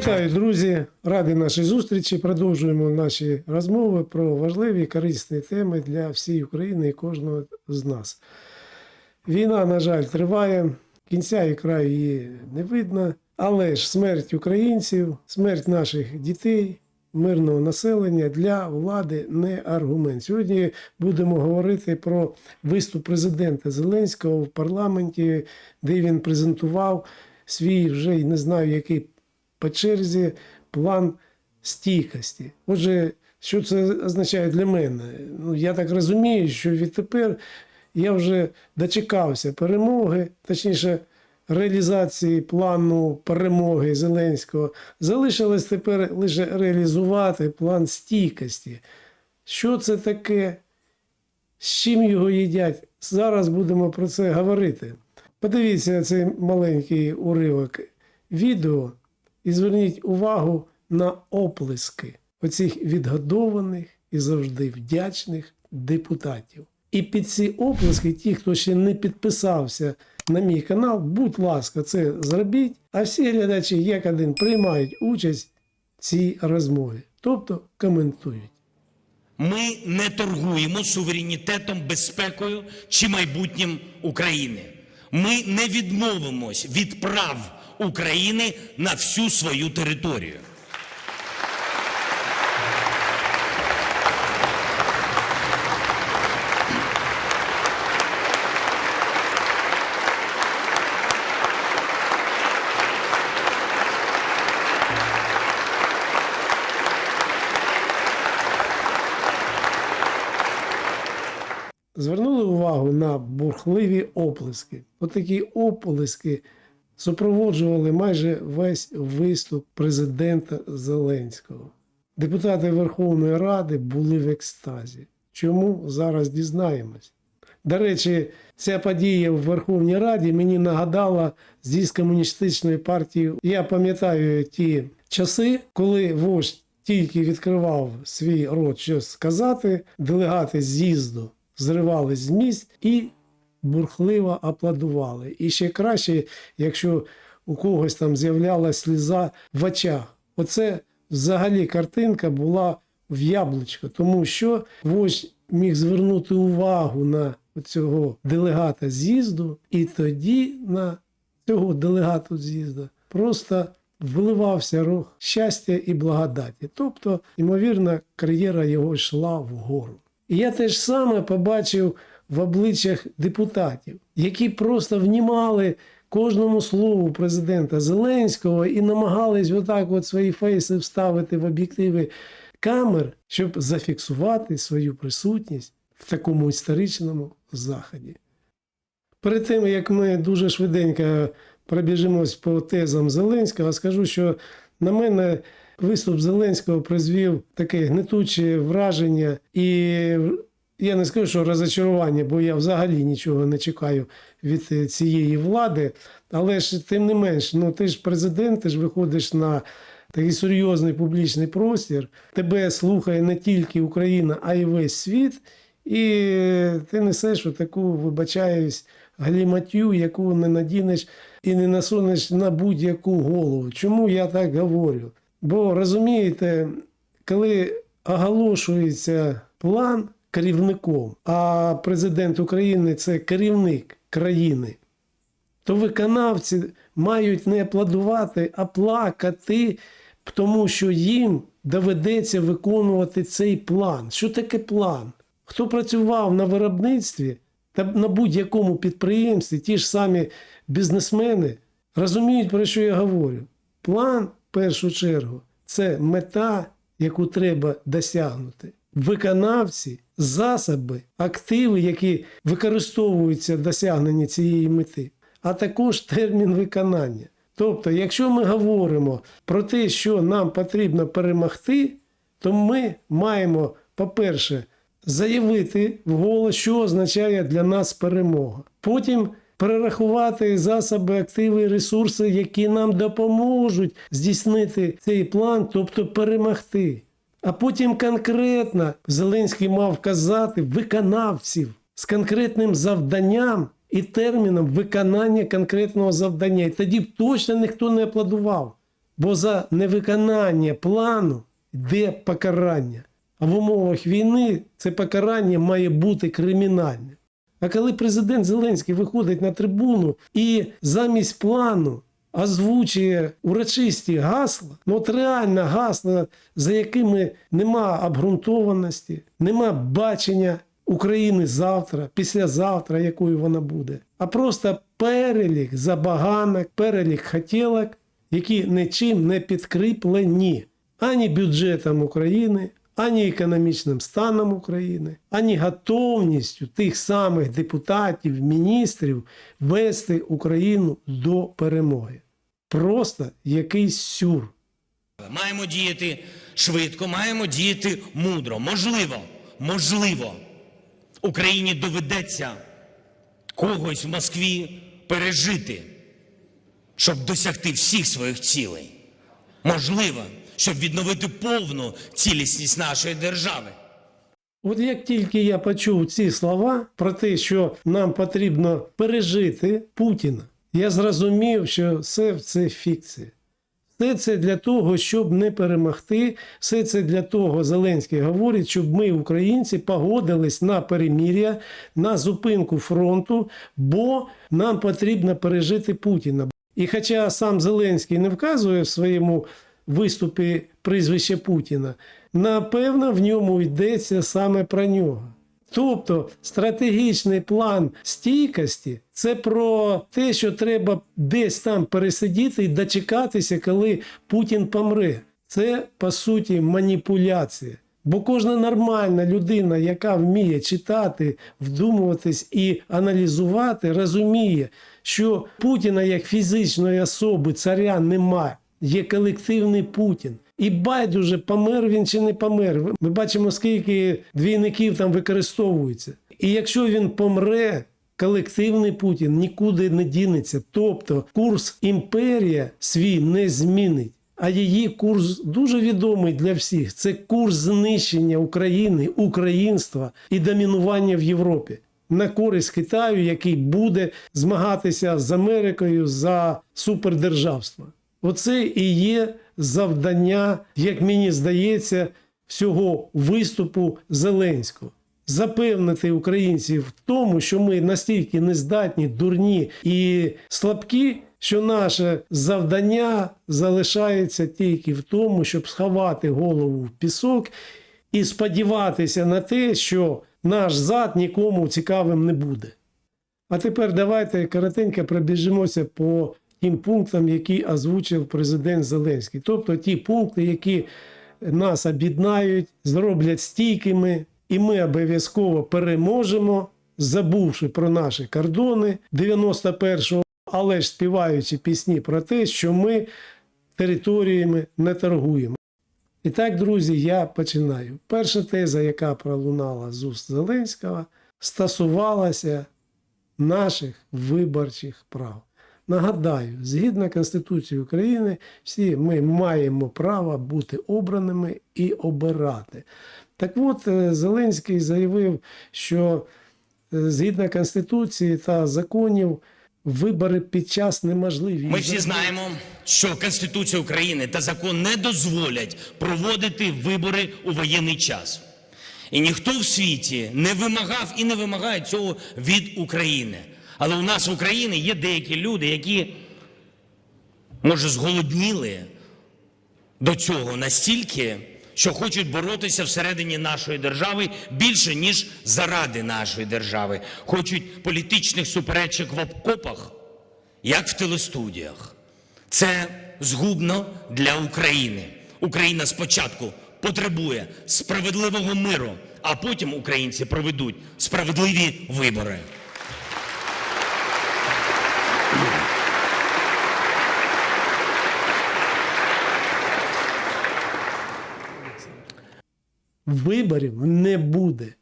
Вітаю, друзі! Радий нашій зустрічі. Продовжуємо наші розмови про важливі корисні теми для всієї України і кожного з нас. Війна, на жаль, триває, кінця і краю її не видно, але ж смерть українців, смерть наших дітей, мирного населення для влади не аргумент. Сьогодні будемо говорити про виступ президента Зеленського в парламенті, де він презентував свій вже не знаю який по черзі план стійкості. Отже, що це означає для мене? Ну, я так розумію, що відтепер я вже дочекався перемоги, точніше, реалізації плану перемоги Зеленського. Залишилось тепер лише реалізувати план стійкості. Що це таке? З чим його їдять? Зараз будемо про це говорити. Подивіться цей маленький уривок відео і зверніть увагу на оплески оцих відгодованих і завжди вдячних депутатів. І під ці оплески, ті, хто ще не підписався на мій канал, будь ласка, це зробіть. А всі глядачі, як один, приймають участь в цій розмові, тобто коментують. Ми не торгуємо суверенітетом, безпекою чи майбутнім України. Ми не відмовимось від прав України на всю свою територію. Звернули увагу на бурхливі оплески. Отакі оплески супроводжували майже весь виступ президента Зеленського. Депутати Верховної Ради були в екстазі. Чому зараз дізнаємось? До речі, ця подія в Верховній Раді мені нагадала з'їзд комуністичної партії. Я пам'ятаю ті часи, коли вождь тільки відкривав свій рот щось сказати, делегати з'їзду зривали з місць і бурхливо аплодували. І ще краще, якщо у когось там з'являлася сліза в очах. Оце взагалі картинка була в яблучко, тому що вождь міг звернути увагу на цього делегата з'їзду, і тоді на цього делегату з'їзду просто вливався рух щастя і благодаті. Тобто, ймовірно, кар'єра його йшла вгору. І я теж саме побачив в обличчях депутатів, які просто внімали кожному слову президента Зеленського і намагались отак от свої фейси вставити в об'єктиви камер, щоб зафіксувати свою присутність в такому історичному заході. Перед тим, як ми дуже швиденько пробіжимось по тезам Зеленського, скажу, що на мене виступ Зеленського призвів таке гнетуче враження, і я не скажу, що розочарування, бо я взагалі нічого не чекаю від е, цієї влади. Але ж тим не менш, ну ти ж президент, ти ж виходиш на такий серйозний публічний простір. Тебе слухає не тільки Україна, а й весь світ. І ти несеш таку, вибачаюсь, галіматю, яку не надінеш і не насунеш на будь-яку голову. Чому я так говорю? Бо розумієте, коли оголошується план керівником, а президент України це керівник країни, то виконавці мають не аплодувати, а плакати, тому що їм доведеться виконувати цей план. Що таке план? Хто працював на виробництві та на будь-якому підприємстві, ті ж самі бізнесмени розуміють, про що я говорю. План, в першу чергу, це мета, яку треба досягнути. Виконавці, засоби, активи, які використовуються в досягненні цієї мети, а також термін виконання. Тобто, якщо ми говоримо про те, що нам потрібно перемогти, то ми маємо, по-перше, заявити вголос, що означає для нас перемога. Потім перерахувати засоби, активи, ресурси, які нам допоможуть здійснити цей план, тобто перемогти. А потім конкретно Зеленський мав казати виконавців з конкретним завданням і терміном виконання конкретного завдання. І тоді б точно ніхто не аплодував. Бо за невиконання плану йде покарання. А в умовах війни це покарання має бути кримінальне. А коли президент Зеленський виходить на трибуну і замість плану озвучує урочисті гасла, ну от реально гасла, за якими нема обґрунтованості, нема бачення України завтра, післязавтра, якою вона буде, а просто перелік забаганок, перелік хотілок, які нічим не підкріплені ані бюджетом України, ані економічним станом України, ані готовністю тих самих депутатів, міністрів вести Україну до перемоги. Просто якийсь сюр. Маємо діяти швидко, маємо діяти мудро. Можливо, можливо, Україні доведеться когось в Москві пережити, щоб досягти всіх своїх цілей. Можливо, щоб відновити повну цілісність нашої держави. От як тільки я почув ці слова про те, що нам потрібно пережити Путіна, я зрозумів, що все це фікція. Все це для того, щоб не перемогти, все це для того, Зеленський говорить, щоб ми, українці, погодились на перемір'я, на зупинку фронту, бо нам потрібно пережити Путіна. І хоча сам Зеленський не вказує в своєму виступі прізвище Путіна, напевно, в ньому йдеться саме про нього. Тобто стратегічний план стійкості це про те, що треба десь там пересидіти і дочекатися, коли Путін помре. Це по суті маніпуляція. Бо кожна нормальна людина, яка вміє читати, вдумуватись і аналізувати, розуміє, що Путіна як фізичної особи царя немає. Є колективний Путін. І байдуже, помер він чи не помер. Ми бачимо, скільки двійників там використовується. І якщо він помре, колективний Путін нікуди не дінеться. Тобто курс імперія свій не змінить. А її курс дуже відомий для всіх. Це курс знищення України, українства і домінування в Європі на користь Китаю, який буде змагатися з Америкою за супердержавство. Оце і є завдання, як мені здається, всього виступу Зеленського. Запевнити українців в тому, що ми настільки нездатні, дурні і слабкі, що наше завдання залишається тільки в тому, щоб сховати голову в пісок і сподіватися на те, що наш зад нікому цікавим не буде. А тепер давайте коротенько пробіжимося по тим пунктам, які озвучив президент Зеленський. Тобто ті пункти, які нас об'єднають, зроблять стійкими, і ми обов'язково переможемо, забувши про наші кордони 91-го, але ж співаючи пісні про те, що ми територіями не торгуємо. І так, друзі, я починаю. Перша теза, яка пролунала з уст Зеленського, стосувалася наших виборчих прав. Нагадаю, згідно Конституції України, всі ми маємо право бути обраними і обирати. Так от, е, Зеленський заявив, що е, згідно Конституції та законів вибори під час неможливі. Ми всі знаємо, що Конституція України та закон не дозволять проводити вибори у воєнний час. І ніхто в світі не вимагав і не вимагає цього від України. Але у нас в Україні є деякі люди, які, може, зголодніли до цього настільки, що хочуть боротися всередині нашої держави більше, ніж заради нашої держави. Хочуть політичних суперечок в окопах, як в телестудіях. Це згубно для України. Україна спочатку потребує справедливого миру, а потім українці проведуть справедливі вибори. Виборів не буде.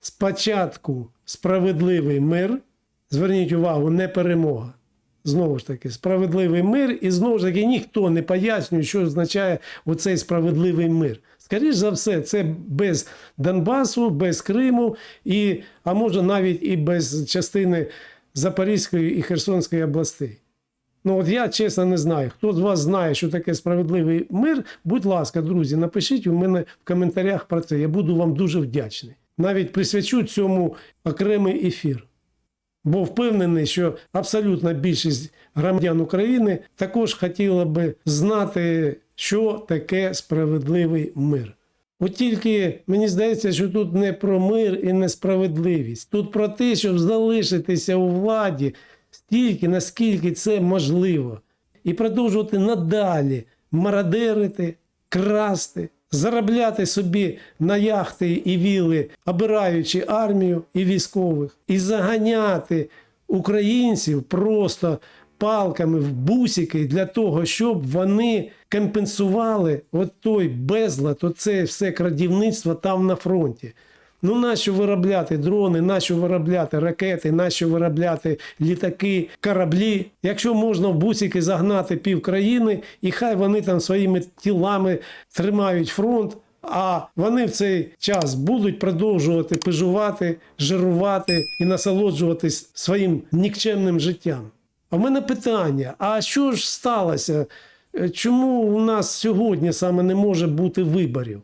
Спочатку справедливий мир, зверніть увагу, не перемога. Знову ж таки, справедливий мир, і знову ж таки ніхто не пояснює, що означає оцей справедливий мир. Скоріше за все, це без Донбасу, без Криму, і, а може навіть і без частини Запорізької і Херсонської областей. Ну от я чесно не знаю. Хто з вас знає, що таке справедливий мир? Будь ласка, друзі, напишіть у мене в коментарях про це. Я буду вам дуже вдячний. Навіть присвячу цьому окремий ефір. Бо впевнений, що абсолютна більшість громадян України також хотіла би знати, що таке справедливий мир. От тільки мені здається, що тут не про мир і несправедливість. Тут про те, щоб залишитися у владі стільки, наскільки це можливо, і продовжувати надалі мародерити, красти, заробляти собі на яхти і віли, обираючи армію і військових, і заганяти українців просто палками в бусики для того, щоб вони компенсували от той безлад, оце все крадівництво там на фронті. Ну, нащо виробляти дрони, нащо виробляти ракети, нащо виробляти літаки, кораблі, якщо можна в бусики загнати пів країни, і хай вони там своїми тілами тримають фронт, а вони в цей час будуть продовжувати пижувати, жирувати і насолоджуватись своїм нікчемним життям. А в мене питання: а що ж сталося? Е, Чому у нас сьогодні саме не може бути виборів?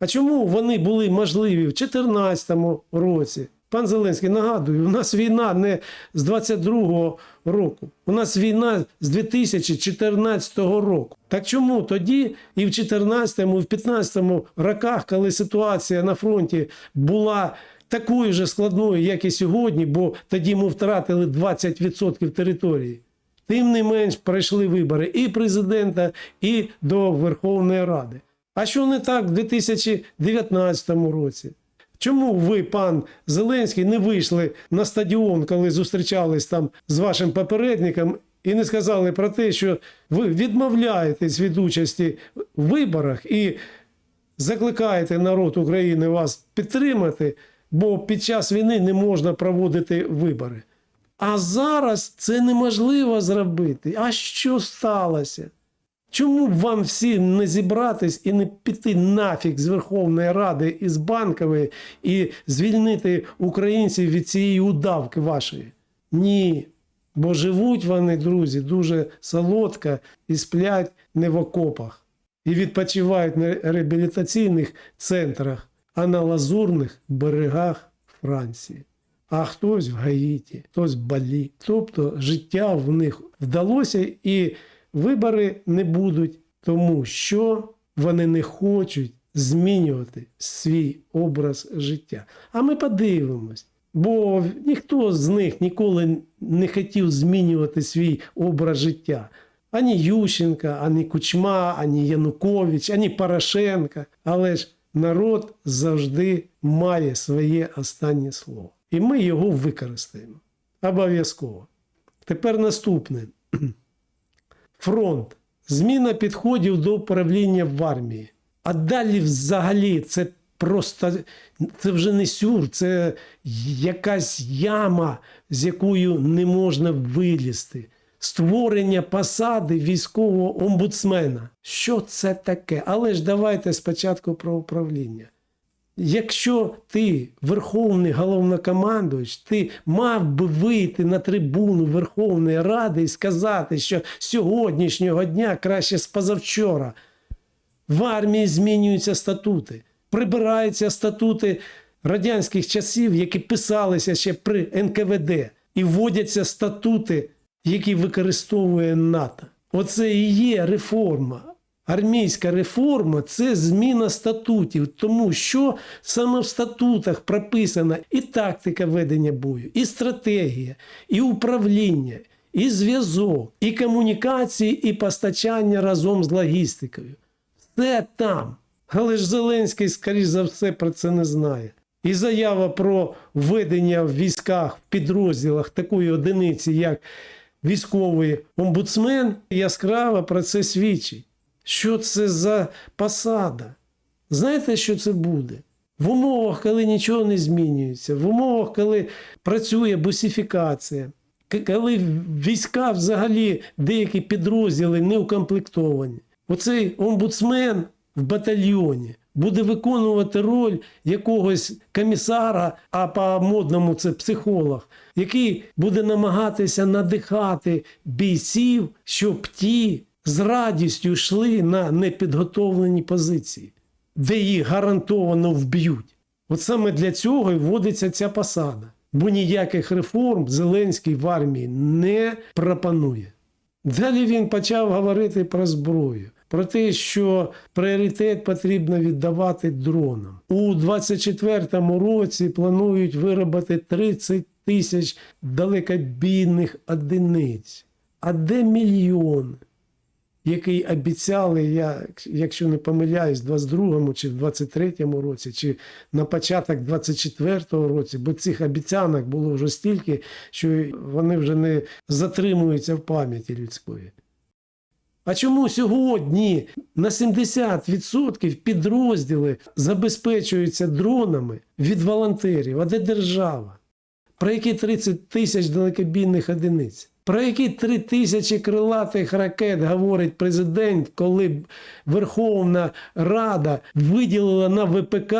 А чому вони були можливі в 2014 році? Пан Зеленський, нагадую, у нас війна не з 22-го року, у нас війна з 2014 року. Так чому тоді і в 2014, і в 2015 роках, коли ситуація на фронті була такою же складною, як і сьогодні, бо тоді ми втратили 20% території. Тим не менш пройшли вибори і президента, і до Верховної Ради. А що не так в 2019 році? Чому ви, пан Зеленський, не вийшли на стадіон, коли зустрічались там з вашим попередником, і не сказали про те, що ви відмовляєтесь від участі в виборах і закликаєте народ України вас підтримати, бо під час війни не можна проводити вибори. А зараз це неможливо зробити. А що сталося? Чому б вам всім не зібратись і не піти нафіг з Верховної Ради і з банкової і звільнити українців від цієї удавки вашої? Ні. Бо живуть вони, друзі, дуже солодко і сплять не в окопах. І відпочивають на реабілітаційних центрах, а на лазурних берегах Франції. А хтось в Гаїті, хтось в Балі. Тобто життя в них вдалося і вибори не будуть, тому що вони не хочуть змінювати свій образ життя. А ми подивимось. Бо ніхто з них ніколи не хотів змінювати свій образ життя. Ані Ющенка, ані Кучма, ані Янукович, ані Порошенка. Але ж народ завжди має своє останнє слово. І ми його використаємо. Обов'язково. Тепер наступне. Фронт. Зміна підходів до управління в армії. А далі взагалі це просто це вже не сюр, це якась яма, з якою не можна вилізти. Створення посади військового омбудсмена. Що це таке? Але ж давайте спочатку про управління. Якщо ти верховний головнокомандуючий, ти мав би вийти на трибуну Верховної Ради і сказати, що сьогоднішнього дня краще з позавчора в армії змінюються статути, прибираються статути радянських часів, які писалися ще при НКВД, і вводяться статути, які використовує НАТО. Оце і є реформа. Армійська реформа це зміна статутів, тому що саме в статутах прописана і тактика ведення бою, і стратегія, і управління, і зв'язок, і комунікації, і постачання разом з логістикою. Все там. Але ж Зеленський, скоріш за все, про це не знає. І заява про введення в військах, в підрозділах такої одиниці, як військовий омбудсмен, яскраво про це свідчить. Що це за посада? Знаєте, що це буде? В умовах, коли нічого не змінюється, в умовах, коли працює бусифікація, коли війська взагалі деякі підрозділи не укомплектовані. Оцей омбудсмен в батальйоні буде виконувати роль якогось комісара, а по модному це психолог, який буде намагатися надихати бійців, щоб ті з радістю йшли на непідготовлені позиції, де їх гарантовано вб'ють. От саме для цього і вводиться ця посада. Бо ніяких реформ Зеленський в армії не пропонує. Далі він почав говорити про зброю, про те, що пріоритет потрібно віддавати дронам. У 24-му році планують виробити 30 тисяч далекобійних одиниць. А де мільйон, який обіцяли, я, якщо не помиляюсь, в 22-му чи в 23-му році, чи на початок 24-го році, бо цих обіцянок було вже стільки, що вони вже не затримуються в пам'яті людської. А чому сьогодні на 70% підрозділи забезпечуються дронами від волонтерів? А де держава? Про які 30 тисяч далекобійних одиниць? Про які 3 тисячі крилатих ракет говорить президент, коли Верховна Рада виділила на ВПК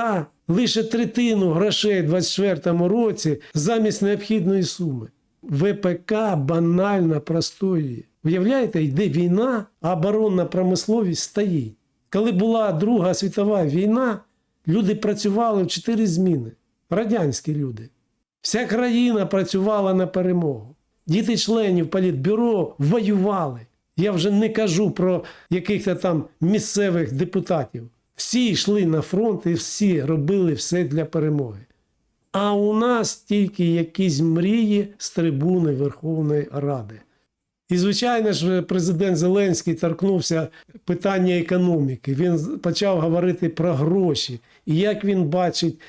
лише третину грошей у 2024 році замість необхідної суми? ВПК банально простоює. Уявляєте, йде війна, а оборонна промисловість стоїть. Коли була Друга світова війна, люди працювали в чотири зміни. Радянські люди. Вся країна працювала на перемогу. Діти членів політбюро воювали. Я вже не кажу про яких-то там місцевих депутатів. Всі йшли на фронт і всі робили все для перемоги. А у нас тільки якісь мрії з трибуни Верховної Ради. І, звичайно ж, президент Зеленський торкнувся питання економіки. Він почав говорити про гроші і як він бачить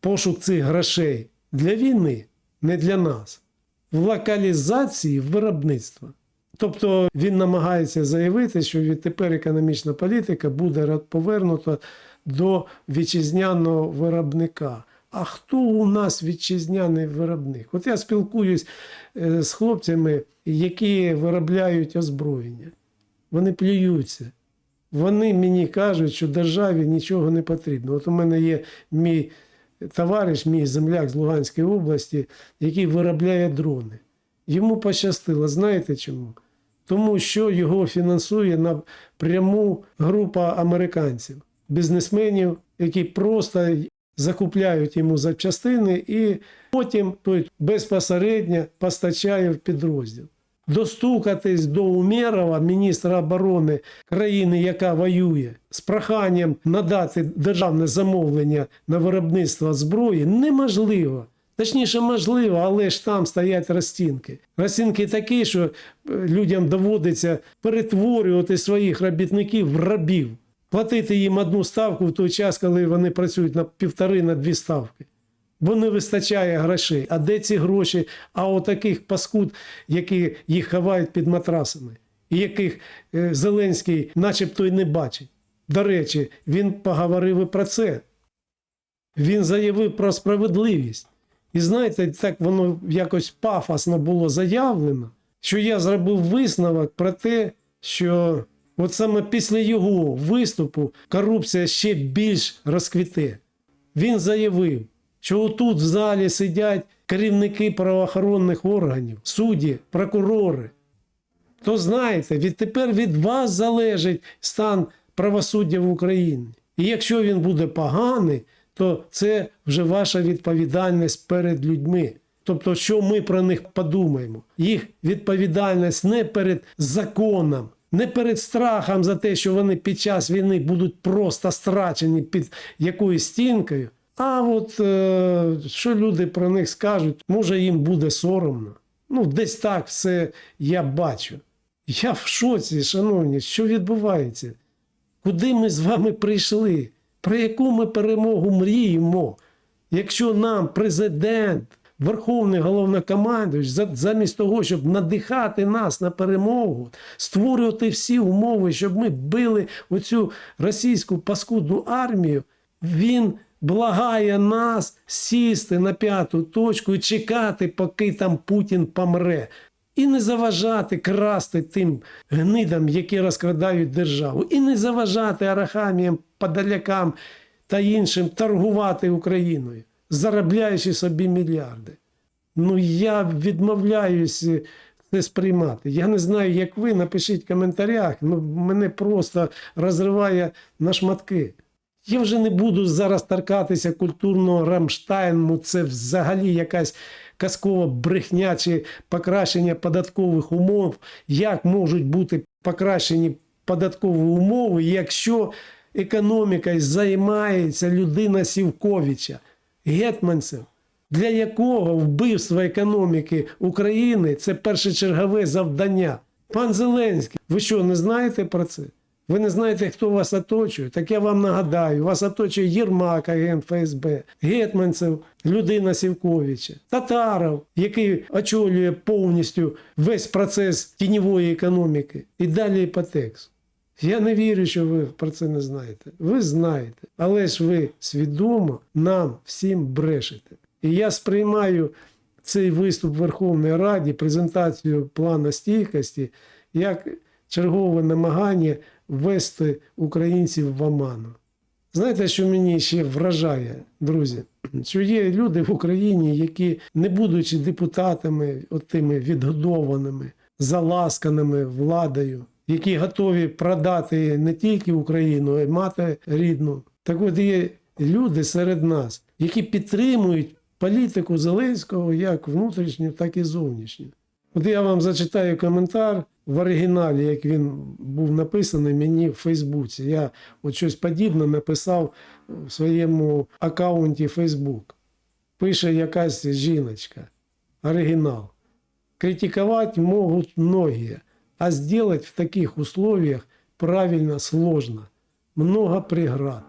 пошук цих грошей для війни, не для нас, локалізації виробництва. Тобто він намагається заявити, що відтепер економічна політика буде повернута до вітчизняного виробника. А хто у нас вітчизняний виробник? От я спілкуюсь е, з хлопцями, які виробляють озброєння. Вони плюються. Вони мені кажуть, що державі нічого не потрібно. От у мене є мій товариш, мій земляк з Луганської області, який виробляє дрони. Йому пощастило, знаєте чому? Тому що його фінансує напряму група американців, бізнесменів, які просто закупляють йому запчастини і потім безпосередньо постачає в підрозділ. Достукатись до Умєрова, міністра оборони країни, яка воює, з проханням надати державне замовлення на виробництво зброї, неможливо. Точніше, можливо, але ж там стоять розцінки. Розцінки такі, що е, людям доводиться перетворювати своїх робітників в рабів, платити їм одну ставку в той час, коли вони працюють на півтори на дві ставки. Бо не вистачає грошей. А де ці гроші? А отаких паскуд, які їх ховають під матрасами, і яких е, Зеленський начебто й не бачить. До речі, він поговорив і про це. Він заявив про справедливість. І знаєте, так воно якось пафосно було заявлено, що я зробив висновок про те, що от саме після його виступу корупція ще більш розквіте. Він заявив, що отут в залі сидять керівники правоохоронних органів, судді, прокурори. То знаєте, відтепер від вас залежить стан правосуддя в Україні. І якщо він буде поганий, то це вже ваша відповідальність перед людьми. Тобто, що ми про них подумаємо? Їх відповідальність не перед законом, не перед страхом за те, що вони під час війни будуть просто страчені під якоюсь стінкою. А от е, що люди про них скажуть, може їм буде соромно. Ну, десь так все я бачу. Я в шоці, шановні, що відбувається? Куди ми з вами прийшли? Про яку ми перемогу мріємо? Якщо нам президент, Верховний головнокомандуючий, за- замість того, щоб надихати нас на перемогу, створювати всі умови, щоб ми били оцю російську паскудну армію, він благає нас сісти на п'яту точку і чекати, поки там Путін помре. І не заважати красти тим гнидам, які розкрадають державу, і не заважати арахаміям, подалякам, та іншим торгувати Україною, заробляючи собі мільярди. Ну я відмовляюсь це сприймати. Я не знаю, як ви напишіть в коментарях. Ну, мене просто розриває на шматки. Я вже не буду зараз торкатися культурного Рамштайну. Це взагалі якась казкова брехня чи покращення податкових умов. Як можуть бути покращені податкові умови, якщо економікою займається людина Сівковича, гетманцев, для якого вбивство економіки України це першочергове завдання. Пан Зеленський, ви що, не знаєте про це? Ви не знаєте, хто вас оточує? Так я вам нагадаю, вас оточує Єрмак, агент ФСБ, Гетманцев, людина Сівковича, Татаров, який очолює повністю весь процес тіньової економіки. І далі по тексту. Я не вірю, що ви про це не знаєте. Ви знаєте, але ж ви свідомо нам всім брешете. І я сприймаю цей виступ в Верховній Раді, презентацію плану стійкості, як чергове намагання ввести українців в оману. Знаєте, що мені ще вражає, друзі? Що є люди в Україні, які, не будучи депутатами, от тими відгодованими, заласканими владою, які готові продати не тільки Україну, а й мати рідну. Так от є люди серед нас, які підтримують політику Зеленського як внутрішню, так і зовнішню. От я вам зачитаю коментар в оригіналі, як він був написаний мені в Фейсбуці. Я от щось подібне написав в своєму аккаунті Фейсбук. Пише якась жіночка. Оригінал. Критиковать могут многие, а сделать в таких условиях правильно сложно. Много преград.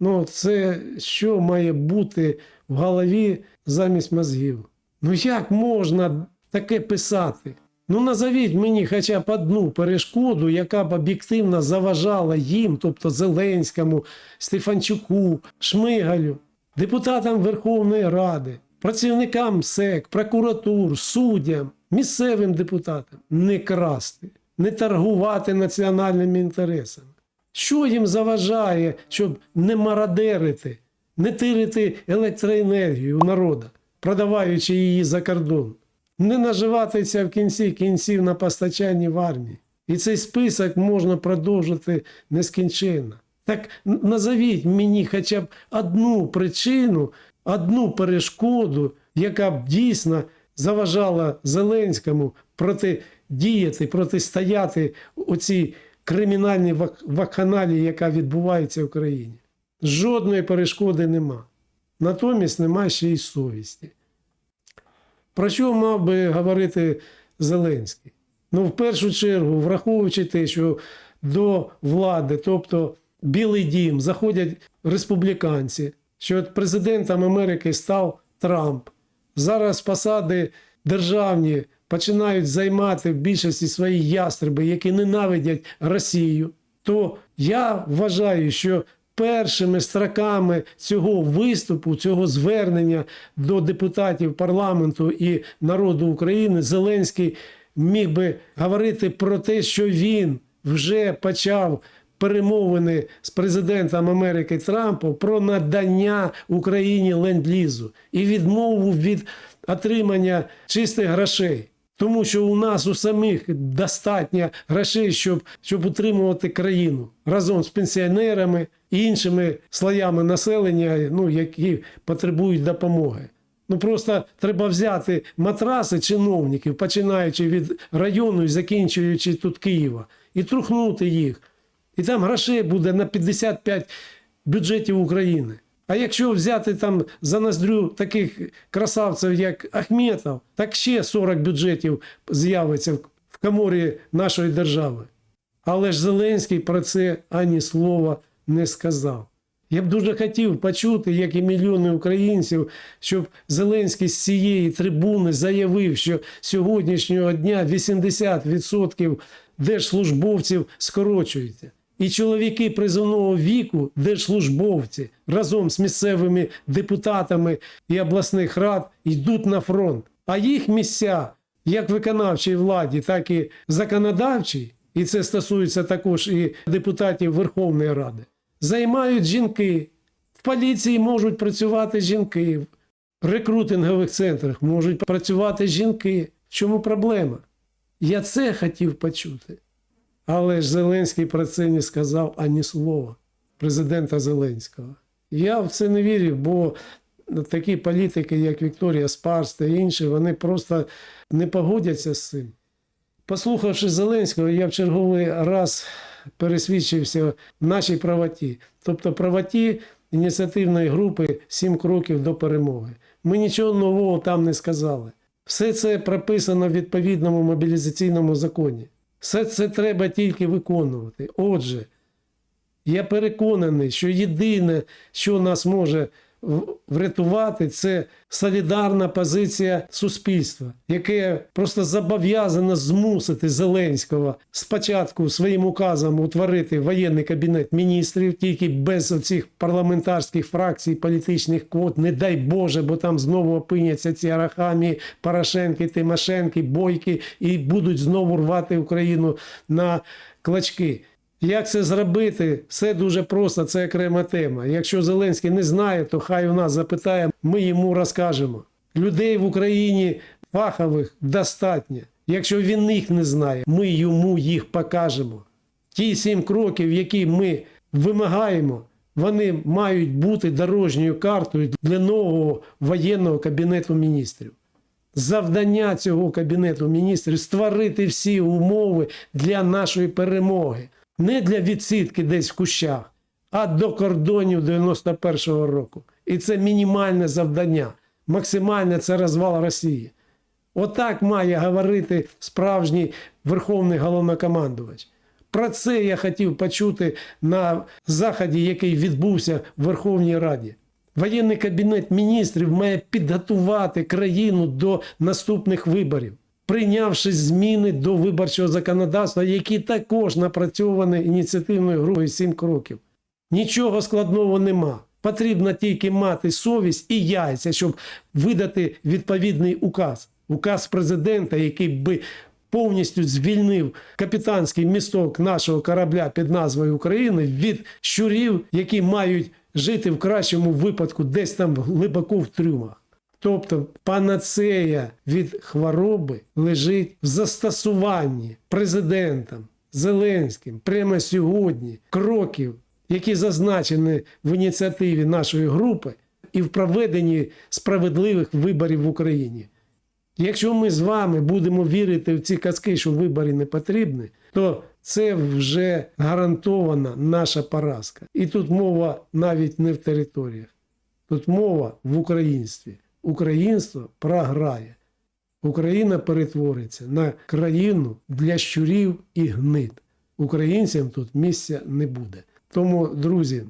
Ну, це що має бути в голові замість мозгів? Ну як можна таке писати? Ну назовіть мені хоча б одну перешкоду, яка б об'єктивно заважала їм, тобто Зеленському, Стефанчуку, Шмигалю, депутатам Верховної Ради, працівникам СЕК, прокуратур, суддям, місцевим депутатам не красти, не торгувати національними інтересами. Що їм заважає, щоб не мародерити, не тирити електроенергію у народа, продаваючи її за кордон, не наживатися в кінці кінців на постачанні в армії. І цей список можна продовжити нескінченно. Так назовіть мені хоча б одну причину, одну перешкоду, яка б дійсно заважала Зеленському протидіяти, протистояти оцій кримінальній вакханалії, яка відбувається в країні. Жодної перешкоди нема. Натомість нема ще й совісті. Про що мав би говорити Зеленський? Ну, в першу чергу, враховуючи те, що до влади, тобто Білий Дім, заходять республіканці, що президентом Америки став Трамп. Зараз посади державні починають займати в більшості свої ястреби, які ненавидять Росію. То я вважаю, що першими строками цього виступу, цього звернення до депутатів парламенту і народу України Зеленський міг би говорити про те, що він вже почав перемовини з президентом Америки Трампом про надання Україні ленд-лізу і відмову від отримання чистих грошей. Тому що у нас у самих достатньо грошей, щоб, щоб утримувати країну разом з пенсіонерами іншими слоями населення, ну, які потребують допомоги. Ну просто треба взяти матраси чиновників, починаючи від району і закінчуючи тут Києва, і трухнути їх. І там грошей буде на 55 бюджетів України. А якщо взяти там за ноздрю таких красавців, як Ахметов, так ще 40 бюджетів з'явиться в- в коморі нашої держави. Але ж Зеленський про це ані слова не сказав. Я б дуже хотів почути, як і мільйони українців, щоб Зеленський з цієї трибуни заявив, що сьогоднішнього дня 80% держслужбовців скорочується. І чоловіки призовного віку, держслужбовці, разом з місцевими депутатами і обласних рад йдуть на фронт. А їх місця, як виконавчій владі, так і законодавчій, і це стосується також і депутатів Верховної Ради, займають жінки. В поліції можуть працювати жінки, в рекрутингових центрах можуть працювати жінки. В чому проблема? Я це хотів почути. Але ж Зеленський про це не сказав ані слова президента Зеленського. Я в це не вірю, бо такі політики, як Вікторія Спарс та інші, вони просто не погодяться з цим. Послухавши Зеленського, я в черговий раз пересвідчився в нашій правоті, тобто правоті ініціативної групи «Сім кроків до перемоги. Ми нічого нового там не сказали. Все це прописано в відповідному мобілізаційному законі. Все це треба тільки виконувати. Отже, я переконаний, що єдине, що нас може врятувати, це солідарна позиція суспільства, яке просто зобов'язано змусити Зеленського спочатку своїм указом утворити воєнний кабінет міністрів, тільки без оцих парламентарських фракцій, політичних квот, не дай Боже, бо там знову опиняться ці Арахамі, Порошенки, Тимошенки, Бойки і будуть знову рвати Україну на клочки. Як це зробити? Все дуже просто, це окрема тема. Якщо Зеленський не знає, то хай у нас запитає, ми йому розкажемо. Людей в Україні фахових достатньо. Якщо він їх не знає, ми йому їх покажемо. Ті сім кроків, які ми вимагаємо, вони мають бути дорожньою картою для нового воєнного кабінету міністрів. Завдання цього кабінету міністрів створити всі умови для нашої перемоги, не для відсідки десь в кущах, а до кордонів 91-го року. І це мінімальне завдання. Максимальне це розвал Росії. Отак має говорити справжній верховний головнокомандувач. Про це я хотів почути на заході, який відбувся в Верховній Раді. Воєнний кабінет міністрів має підготувати країну до наступних виборів, прийнявши зміни до виборчого законодавства, які також напрацьовані ініціативною групою «Сім кроків. Нічого складного нема. Потрібно тільки мати совість і яйця, щоб видати відповідний указ. Указ президента, який би повністю звільнив капітанський місток нашого корабля під назвою України від щурів, які мають жити в кращому випадку десь там глибоко в трюмах. Тобто панацея від хвороби лежить в застосуванні президентом Зеленським прямо сьогодні кроків, які зазначені в ініціативі нашої групи, і в проведенні справедливих виборів в Україні. Якщо ми з вами будемо вірити в ці казки, що вибори не потрібні, то це вже гарантована наша поразка. І тут мова навіть не в територіях, тут мова в українстві. Українство програє. Україна перетвориться на країну для щурів і гнид. Українцям тут місця не буде. Тому, друзі,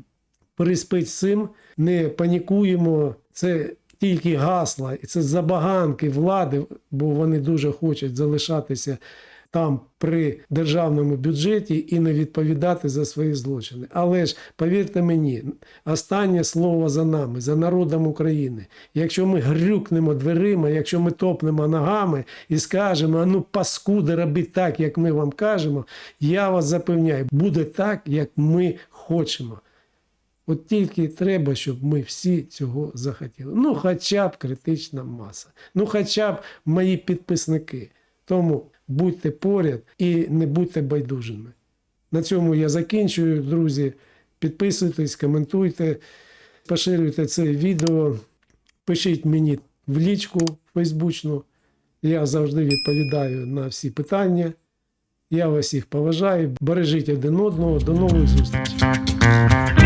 переспить цим, не панікуємо. Це тільки гасла, і це забаганки влади, бо вони дуже хочуть залишатися там при державному бюджеті і не відповідати за свої злочини. Але ж повірте мені, останнє слово за нами, за народом України. Якщо ми грюкнемо дверима, якщо ми топнемо ногами і скажемо, а ну паскуди, робіть так, як ми вам кажемо, я вас запевняю, буде так, як ми хочемо. От тільки треба, щоб ми всі цього захотіли. Ну, хоча б критична маса. Ну, хоча б мої підписники. Тому будьте поряд і не будьте байдужими. На цьому я закінчую, друзі. Підписуйтесь, коментуйте, поширюйте це відео, пишіть мені в лічку фейсбучну. Я завжди відповідаю на всі питання. Я вас всіх поважаю. Бережіть один одного. До нових зустрічей.